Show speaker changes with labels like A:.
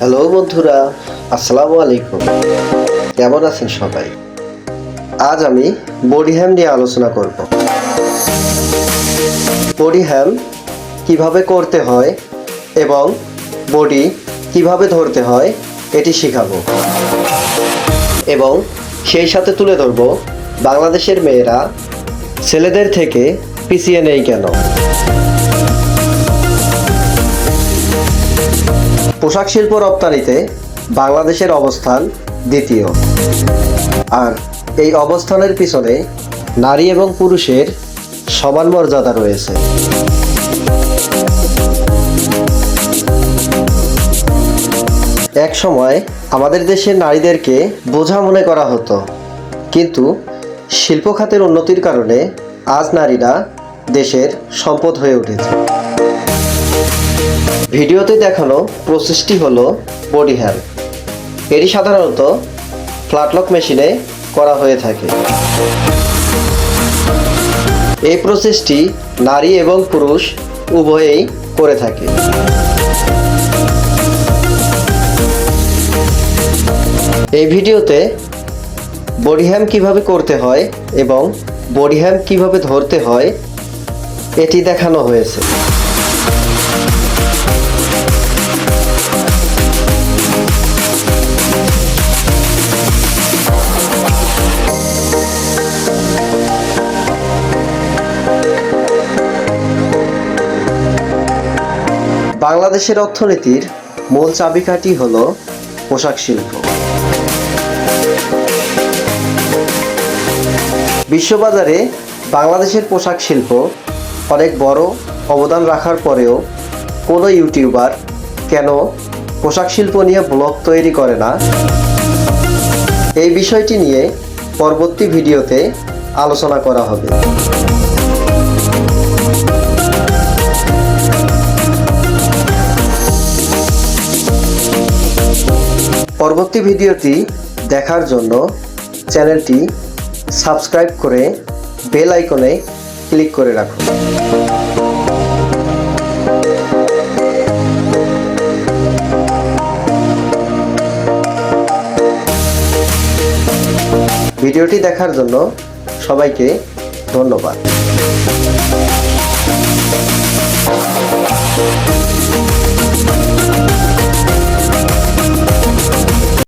A: Hello বন্ধুরা, আসসালামু আলাইকুম। কেমন আছেন সবাই? আজ আমি বডি হ্যাম নিয়ে আলোচনা করব। বডি হ্যাম কীভাবে করতে হয় এবং বডি কীভাবে ধরতে হয় এটি শেখাবো। এবং সেই সাথে তুলে ধরব বাংলাদেশের মেয়েরা ছেলেদের থেকে পিছিয়ে নেই কেন। পোশাক শিল্প রপ্তানিতে বাংলাদেশের অবস্থান দ্বিতীয়। আর এই অবস্থানের পিছনে নারী এবং পুরুষের সমান মর্যাদা রয়েছে। এক সময় আমাদের দেশের নারীদেরকে বোঝা মনে করা হতো, কিন্তু শিল্প খাতের উন্নতির কারণে আজ নারীরা দেশের সম্পদ হয়ে উঠেছে। ভিডিওতে দেখানো প্রসেসটি হলো বডি হ্যাম এটি সাধারণত ফ্ল্যাটলক মেশিনে করা হয়ে থাকে। এই প্রসেসটি নারী এবং পুরুষ উভয়েই করে থাকে। এই ভিডিওতে বডি হ্যাম কীভাবে করতে হয় এবং বডি হ্যাম কীভাবে ধরতে হয়, এটি দেখানো হয়েছে। বাংলাদেশের অর্থনীতির মূল চাবিকাঠি হল পোশাক শিল্প। বিশ্ববাজারে বাংলাদেশের পোশাক শিল্প অনেক বড় অবদান রাখার পরেও কোনো ইউটিউবার কেন পোশাক শিল্প নিয়ে ব্লগ তৈরি করে না? এই বিষয়টি নিয়ে পরবর্তী ভিডিওতে আলোচনা করা হবে। পরবর্তী ভিডিওটি দেখার জন্য চ্যানেলটি সাবস্ক্রাইব করে বেল আইকনে ক্লিক করে রাখুন। ভিডিওটি দেখার জন্য সবাইকে ধন্যবাদ।